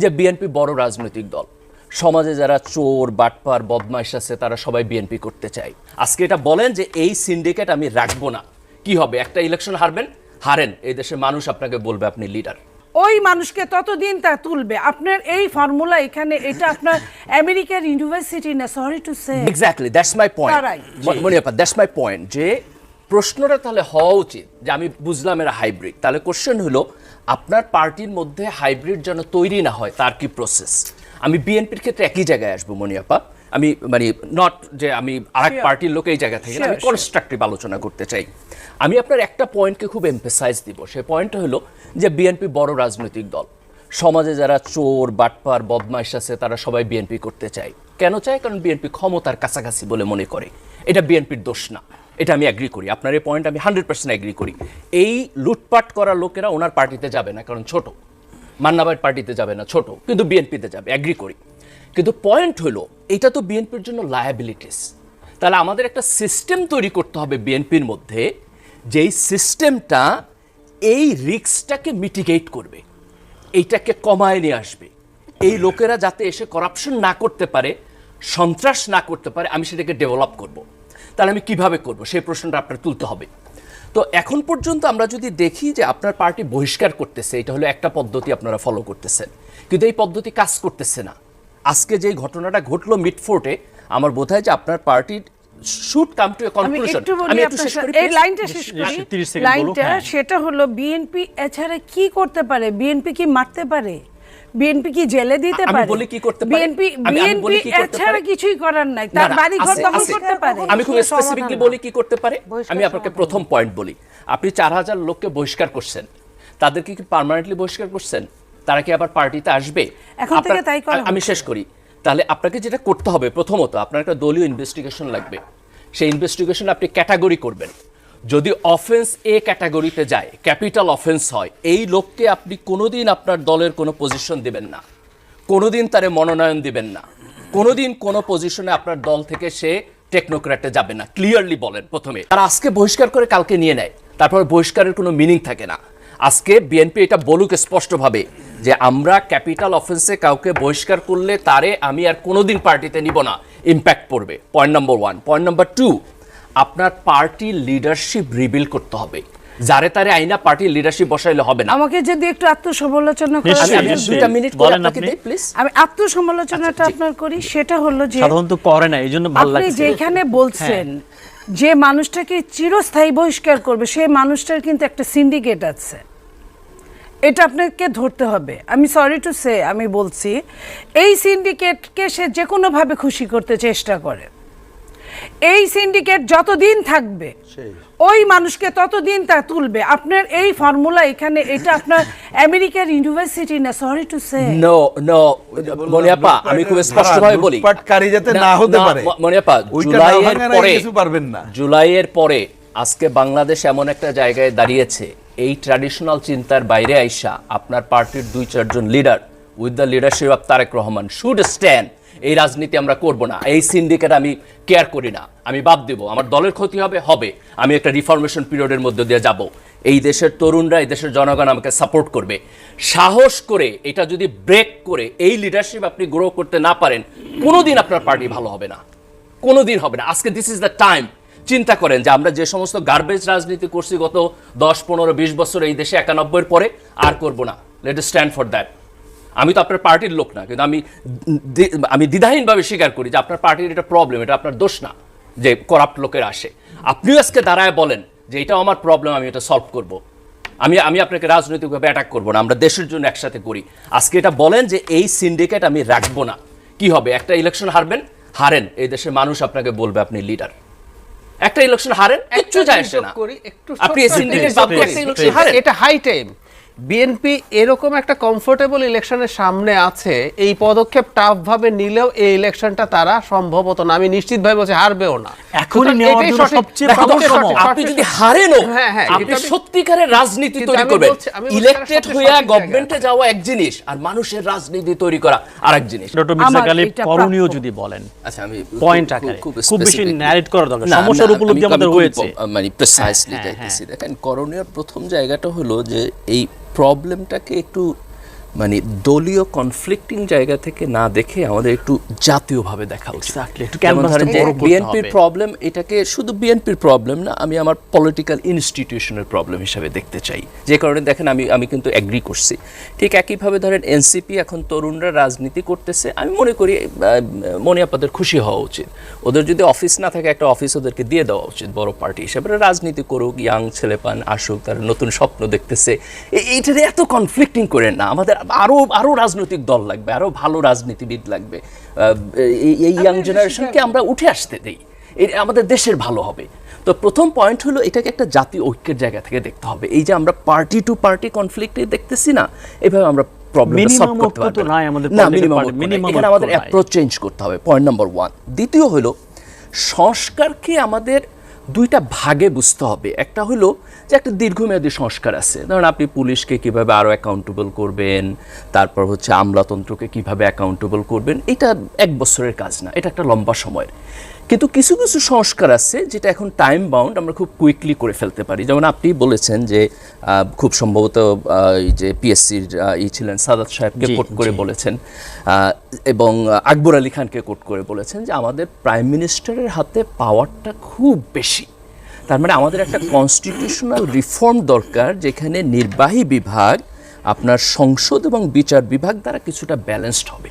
যে বিএনপি বড় রাজনৈতিক দল। সমাজে যারা চোর বাটপার বদমাইশ আছে তারা সবাই বিএনপি করতে চায়। আজকে এটা বলেন যে এই সিন্ডিকেট আমি রাখব না। কি হবে? একটা ইলেকশন হারবেন? হারেন। এই দেশের মানুষ আপনাকে বলবে আপনি লিডার ওই মানুষকে ততদিন তা তুলবে। আপনার এই ফর্মুলা এখানে এটা আপনার আমেরিকার ইউনিভার্সিটি না sorry to say exactly that's my point তারাই। মনিয়াপা দ্যাটস মাই পয়েন্ট যে প্রশ্নটা তাহলে হওয়া উচিত যে আমি বুঝলাম এরা হাইব্রিড তাহলে কোশ্চেন হলো আপনার পার্টির মধ্যে হাইব্রিড যেন তৈরি না হয় তার কি প্রসেস আমি বিএনপির ক্ষেত্রে একই জায়গায় আসব মনিয়াপা। আমি মানে নট যে আমি আরেক Sure. পার্টির লোক এই জায়গা থেকে আমি. কনস্ট্রাকটিভ আলোচনা করতে চাই। আমি আপনার একটা পয়েন্টকে খুব এমফেসাইজ দিব। সেই পয়েন্টটা হলো যে বিএনপি বড় রাজনৈতিক দল। সমাজে যারা চোর বাটপার বদমাইশ আছে তারা সবাই বিএনপি করতে চায়। কেন চায়? কারণ বিএনপি ক্ষমতার কাছাকাছি বলে মনে করে। এটা বিএনপির দোষ না। এটা আমি অ্যাগ্রি করি। আপনার এই পয়েন্ট আমি হান্ড্রেড পার্সেন্ট অ্যাগ্রি করি। এই লুটপাট করা লোকেরা ওনার পার্টিতে যাবে না, কারণ ছোট। মান্নাবাইয়ের পার্টিতে যাবে না, ছোট। কিন্তু বিএনপিতে যাবে অ্যাগ্রি করি। কিন্তু পয়েন্ট হলো, এটা তো বিএনপির জন্য লায়াবিলিটিস তাহলে আমাদের একটা সিস্টেম তৈরি করতে হবে বিএনপির মধ্যে, যেই সিস্টেমটা এই রিস্কটাকে মিটিগেট করবে, এইটাকে কমায় নিয়ে আসবে। এই লোকেরা যাতে এসে করাপশন না করতে পারে, সন্ত্রাস না করতে পারে, আমি সেটাকে ডেভেলপ করব। তাহলে আমি কীভাবে করব? সেই প্রশ্নটা আপনার তুলতে হবে। তো এখন পর্যন্ত আমরা যদি দেখি যে আপনার পার্টি বহিষ্কার করতেছে এটা হলো একটা পদ্ধতি আপনারা ফলো করতেছেন। কিন্তু এই পদ্ধতি কাজ করতেছে না। আজকে যে ঘটনাটা ঘটলো মিডফোর্টে আমার বোধ হয় যে আপনার পার্টির should come to a conclusion আমি একটু শেষ করি সাথে- এই লাইনটা শেষ করি। 30 সেকেন্ড বলুন, লাইনটা হ্যাঁ। সেটা হলো বিএনপি এছাড়া কি করতে পারে? বিএনপি কি মারতে পারে? বিএনপি কি জেলে দিতে পারে? বলি কি করতে পারে? বিএনপি বিএনপি এছাড়া কিছুই করার নাই। তার বাড়ি ঘর দখল করতে পারে। আমি খুব স্পেসিফিকলি বলি কি করতে পারে? আমি আপনাকে প্রথম পয়েন্ট বলি। আপনি চার হাজার লোককে বহিষ্কার করছেন। তাদেরকে কি পার্মানেন্টলি বহিষ্কার করছেন? তারা কি আবার পার্টিতে আসবে? এখন থেকে তাই করা আমি শেষ করি। তাহলে আপনাকে যেটা করতে হবে প্রথমত আপনার একটা দলীয় ইনভেস্টিগেশন লাগবে। সেই ইনভেস্টিগেশন আপনি ক্যাটাগরি করবেন। যদি অফেন্স এ ক্যাটাগরিতে যায় ক্যাপিটাল অফেন্স হয়, এই লোককে আপনি কোনোদিন আপনার দলের কোনো পজিশন দিবেন না। কোনোদিন তারে মনোনয়ন দিবেন না। কোনোদিন কোনো পজিশনে আপনার দল থেকে সে টেকনোক্র্যাটে যাবে না ক্লিয়ারলি বলেন প্রথমে। আর আজকে বহিষ্কার করে কালকে নিয়ে নেয়, তারপর বহিষ্কারের কোনো মিনিং থাকে না। আজকে বিএনপি এটা বলুক স্পষ্টভাবে যে আমরা ক্যাপিটাল অফেন্সে কাউকে বহিষ্কার করলে তারে আমি আর কোনোদিন পার্টিতে নিব না ইম্প্যাক্ট পড়বে। Point number one point number two আপনার পার্টি লিডারশিপ রিবিল করতে হবে। যারে তারে আইনা পার্টি লিডারশিপ বসাইলে হবে না। আমাকে যদি একটু আত্মসমালোচনা করা নিশ্চয়ই, আমি। দুইটা মিনিট করে বলেন আপনাকে আপনি। প্লিজ আমি আত্মসমালোচনাটা আপনার করি সেটা হলো যে সাধারণত করে না এই জন্য ভালো আপনি যেখানে বলছেন যে মানুষটাকে চিরস্থায়ী বহিষ্কার করবে সেই মানুষটার কিন্তু একটা সিন্ডিকেট আছে। এটা আপনাকে ধরতে হবে। আমি সরি টু সে আমি বলছি এই সিন্ডিকেটকে সে যে কোনোভাবে খুশি করতে চেষ্টা করে। এই সিন্ডিকেট যতদিন থাকবে ওই মানুষকে ততদিন তা তুলবে আপনার এই ফর্মুলা এখানে এটা আপনার আমেরিকার ইউনিভার্সিটি না sorry to say no no মনিয়াপা আমি খুব স্পষ্টভাবে বলি লুটপাটকারী যাতে না হতে পারে। মনিয়াপা না জুলাইয়ের পরে কিছু পারবেন না। জুলাইয়ের পরে আজকে বাংলাদেশ এমন একটা জায়গায় দাঁড়িয়েছে এই ট্র্যাডিশনাল চিন্তার বাইরে আইসা আপনার পার্টির দুই চারজন leader with the leadership of Tarique Rahman should stand এই রাজনীতি আমরা করব না। এই সিন্ডিকেট আমি কেয়ার করি না। আমি বাদ দেব। আমার দলের ক্ষতি হবে হবে। আমি একটা রিফরমেশন পিরিয়ডের মধ্যে দিয়ে যাব। এই দেশের তরুণরা, এই দেশের জনগণ আমাকে সাপোর্ট করবে। সাহস করে, এটা যদি ব্রেক করে, এই লিডারশিপ আপনি গ্রো করতে না পারেন, কোনোদিন আপনার পার্টি ভালো হবে না। কোনোদিন হবে না। আজকে দিস ইজ দ্য টাইম চিন্তা করেন যে আমরা যে সমস্ত গার্বেজ রাজনীতি করছি গত দশ, পনেরো, বিশ বছর এই দেশে একানব্বইয়ের পরে, আর করব না। লেট স্ট্যান্ড ফর দ্যাট আমি তো আপনার পার্টির লোক না কিন্তু আমি আমি দ্বিধাহীনভাবে স্বীকার করি যে আপনার পার্টির এটা প্রবলেম এটা আপনার দোষ না যে করাপ্ট লোকের আসে। আপনিও আজকে দাঁড়ায় বলেন যে এটাও আমার প্রবলেম আমি এটা সলভ করব। আমি আমি আপনাকে রাজনৈতিকভাবে অ্যাটাক করব না আমরা দেশের জন্য একসাথে করি। আজকে এটা বলেন যে এই সিন্ডিকেট আমি রাখব না। কি হবে? একটা ইলেকশন হারবেন হারেন এই দেশের মানুষ আপনাকে বলবে আপনি লিডার একটা ইলেকশন হারেন একটু যায় আসে না। আপনি syndicate একটা election- হারেন। এটা হাই টাইম বিএনপি এরকম একটা কমফোর্টেবল ইলেকশনের সামনে আছে এই পদক্ষেপ টাফ ভাবে নিলেও এই ইলেকশনটা তারা সম্ভবত না। আমি নিশ্চিতভাবে বলছি হারবেও না। এখনই নেওয়ার জন্য সবচেয়ে ভালো সময়। আপনি যদি হারেনও হ্যাঁ, হ্যাঁ, আপনি সত্যিকারের রাজনীতি তৈরি করবেন। ইলেক্টেড হইয়া গভর্নমেন্টে যাওয়া এক জিনিস আর মানুষের রাজনীতি তৈরি করা আরেক জিনিস। ডক্টর মির্জা গালিব করণীয় যদি বলেন আচ্ছা আমি পয়েন্ট আকারে। খুব বেশি ন্যারেট করা দরকার সমস্যার উপলব্ধি আমাদের হয়েছে। মানে প্রিসাইসলি হ্যাঁ, দেখেন করণীয় প্রথম জায়গাটা হলো যে এই প্রবলেমটাকে একটু মানে দলীয় কনফ্লিক্টিং জায়গা থেকে না দেখে আমাদের একটু জাতীয়ভাবে দেখা উচিত। বিএনপির প্রবলেম এটাকে শুধু বিএনপির প্রবলেম না আমি আমার পলিটিক্যাল ইনস্টিটিউশনের প্রবলেম হিসাবে দেখতে চাই। যে কারণে দেখেন আমি আমি কিন্তু অ্যাগ্রি করছি। ঠিক একইভাবে ধরেন এনসিপি এখন তরুণরা রাজনীতি করতেছে আমি মনে করি মনে আপনাদের খুশি হওয়া উচিত। ওদের যদি অফিস না থাকে একটা অফিস ওদেরকে দিয়ে দেওয়া উচিত বড় পার্টি হিসেবে। রাজনীতি করুক ইয়াং ছেলেপান আসুক তারা নতুন স্বপ্ন দেখতেছে। এইটারে এত কনফ্লিক্টিং করেন না। আমাদের আরও আরও রাজনৈতিক দল লাগবে আরও ভালো রাজনীতিবিদ লাগবে। এই- ইয়াং জেনারেশনকে আমরা উঠে আসতে দেই। এই আমাদের দেশের ভালো হবে। তো প্রথম পয়েন্ট হলো এটাকে একটা জাতীয় ঐক্যের জায়গা থেকে দেখতে হবে। এই যে আমরা পার্টি টু পার্টি কনফ্লিক্টে দেখতেছি না এভাবে আমরা প্রবলেম সলভ করতে পারব না। আমাদের মিনিমাম এখানে আমাদের অ্যাপ্রোচ চেঞ্জ করতে হবে পয়েন্ট নাম্বার ওয়ান দ্বিতীয় হলো সংস্কারকে আমাদের দুইটা ভাগে বুঝতে হবে। একটা হলো যে একটা দীর্ঘমেয়াদী সংস্কার আছে। ধরুন আপনি পুলিশকে কীভাবে আরও অ্যাকাউন্টেবল করবেন, তারপর হচ্ছে আমলাতন্ত্রকে কীভাবে অ্যাকাউন্টেবল করবেন, এটা এক বছরের কাজ না, এটা একটা লম্বা সময়ের। কিন্তু কিছু কিছু সংস্কার আছে যেটা এখন টাইম বাউন্ড আমরা খুব কুইকলি করে ফেলতে পারি। যেমন আপনি বলেছেন যে খুব সম্ভবত এই যে পিএসসির ই ছিলেন সাদাত সাহেবকে কোট করে বলেছেন এবং আকবর আলী খানকে কোট করে বলেছেন যে আমাদের প্রাইম মিনিস্টারের হাতে পাওয়ারটা খুব বেশি। তার মানে আমাদের একটা কনস্টিটিউশনাল রিফর্ম দরকার যেখানে নির্বাহী বিভাগ আপনার সংসদ এবং বিচার বিভাগ দ্বারা কিছুটা ব্যালেন্সড হবে।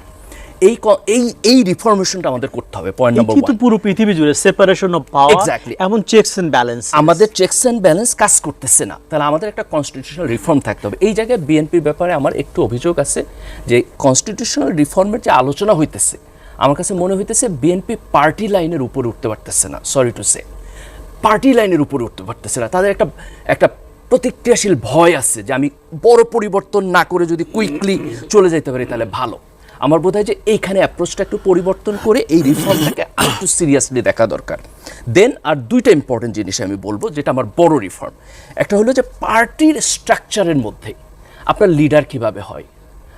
এই এই এই রিফরমেশনটা আমাদের করতে হবে পয়েন্ট নাম্বার এটি তো পুরো পৃথিবী জুড়ে সেপারেশন অফ পাওয়ার Exactly. এমন চেকস এন্ড ব্যালেন্স আমাদের চেকস অ্যান্ড ব্যালেন্স কাজ করতেছে না। তাহলে আমাদের একটা কনস্টিটিউশনাল রিফর্ম থাকতে হবে। এই জায়গায় বিএনপির ব্যাপারে আমার একটু অভিযোগ আছে যে কনস্টিটিউশনাল রিফর্মের যে আলোচনা হইতেছে আমার কাছে মনে হইতেছে বিএনপি পার্টি লাইনের উপরে উঠতে পারতেছে না। সরি টু সে পার্টি লাইনের উপরে উঠতে পারতেছে না। তাদের একটা একটা প্রতিক্রিয়াশীল ভয় আছে যে আমি বড় পরিবর্তন না করে যদি কুইকলি চলে যেতে পারি তাহলে ভালো। আমার বোধ হয় যে এইখানে অ্যাপ্রোচটা একটু পরিবর্তন করে এই রিফর্মটাকে একটু সিরিয়াসলি দেখা দরকার। দেন আর দুইটা ইম্পর্টেন্ট জিনিস আমি বলব যেটা আমার বড় রিফর্ম একটা হলো যে পার্টির স্ট্রাকচারের মধ্যে আপনার লিডার কীভাবে হয়?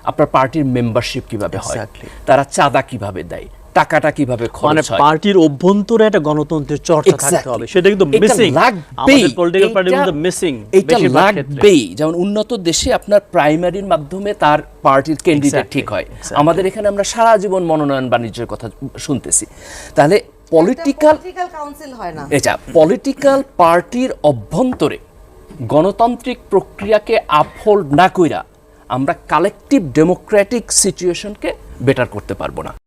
আপনার পার্টির মেম্বারশিপ কীভাবে হয়? তারা চাঁদা কীভাবে দেয়? টাকাটা কীভাবে মানে খরচ হয়? পার্টির অভ্যন্তরে একটা গণতন্ত্রের চর্চা থাকতে হবে। সেটা কিন্তু মিসিং আমাদের পলিটিক্যাল পার্টির এইটা- মধ্যে মিসিং এইটা লাগবেই। যেমন উন্নত দেশে আপনার প্রাইমারির মাধ্যমে তার পার্টির ক্যান্ডিডেট ঠিক হয়। আমাদের এখানে আমরা সারা জীবন মনোনয়ন বাণিজ্যের কথা শুনতেছি। তাহলে পলিটিক্যাল পলিটিক্যাল কাউন্সিল হয় না। এটা পলিটিক্যাল পার্টির অভ্যন্তরে গণতান্ত্রিক প্রক্রিয়াকে আপহোল্ড না কইরা আমরা কালেকটিভ ডেমোক্রেটিক সিচুয়েশনকে বেটার করতে পারব না।